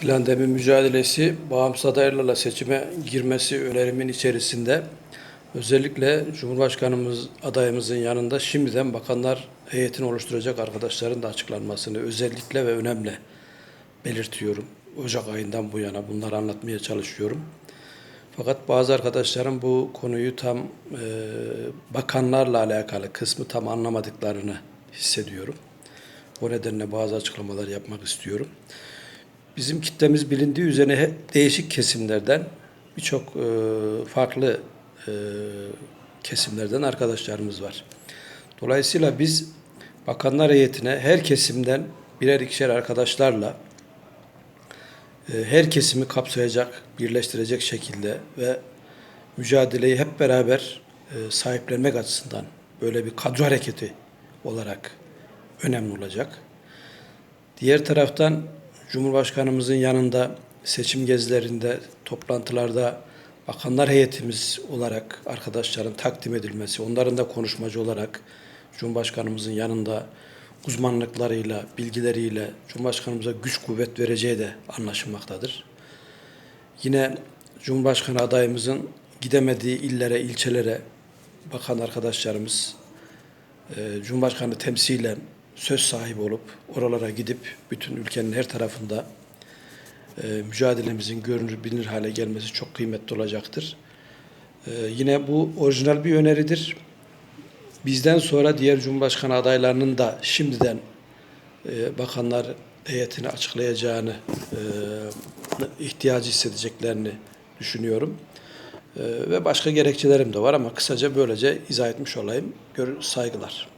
Plandemi mücadelesi bağımsız adaylarla seçime girmesi önerimin içerisinde özellikle Cumhurbaşkanımız adayımızın yanında şimdiden bakanlar heyetini oluşturacak arkadaşların da açıklanmasını özellikle ve önemli belirtiyorum. Ocak ayından bu yana bunları anlatmaya çalışıyorum. Fakat bazı arkadaşlarım bu konuyu tam e, bakanlarla alakalı kısmı tam anlamadıklarını hissediyorum. O nedenle bazı açıklamalar yapmak istiyorum. Bizim kitlemiz bilindiği üzere he- değişik kesimlerden birçok e, farklı e, kesimlerden arkadaşlarımız var. Dolayısıyla biz bakanlar heyetine her kesimden birer ikişer arkadaşlarla e, her kesimi kapsayacak, birleştirecek şekilde ve mücadeleyi hep beraber e, sahiplenmek açısından böyle bir kadro hareketi olarak önemli olacak. Diğer taraftan Cumhurbaşkanımızın yanında seçim gezilerinde, toplantılarda bakanlar heyetimiz olarak arkadaşların takdim edilmesi, onların da konuşmacı olarak Cumhurbaşkanımızın yanında uzmanlıklarıyla, bilgileriyle Cumhurbaşkanımıza güç kuvvet vereceği de anlaşılmaktadır. Yine Cumhurbaşkanı adayımızın gidemediği illere, ilçelere bakan arkadaşlarımız e, Cumhurbaşkanı temsilen söz sahibi olup oralara gidip bütün ülkenin her tarafında e, mücadelemizin görünür bilinir hale gelmesi çok kıymetli olacaktır. E, yine bu orijinal bir öneridir. Bizden sonra diğer Cumhurbaşkanı adaylarının da şimdiden e, bakanlar heyetini açıklayacağını e, ihtiyacı hissedeceklerini düşünüyorum. E, ve başka gerekçelerim de var ama kısaca böylece izah etmiş olayım. Gör, saygılar.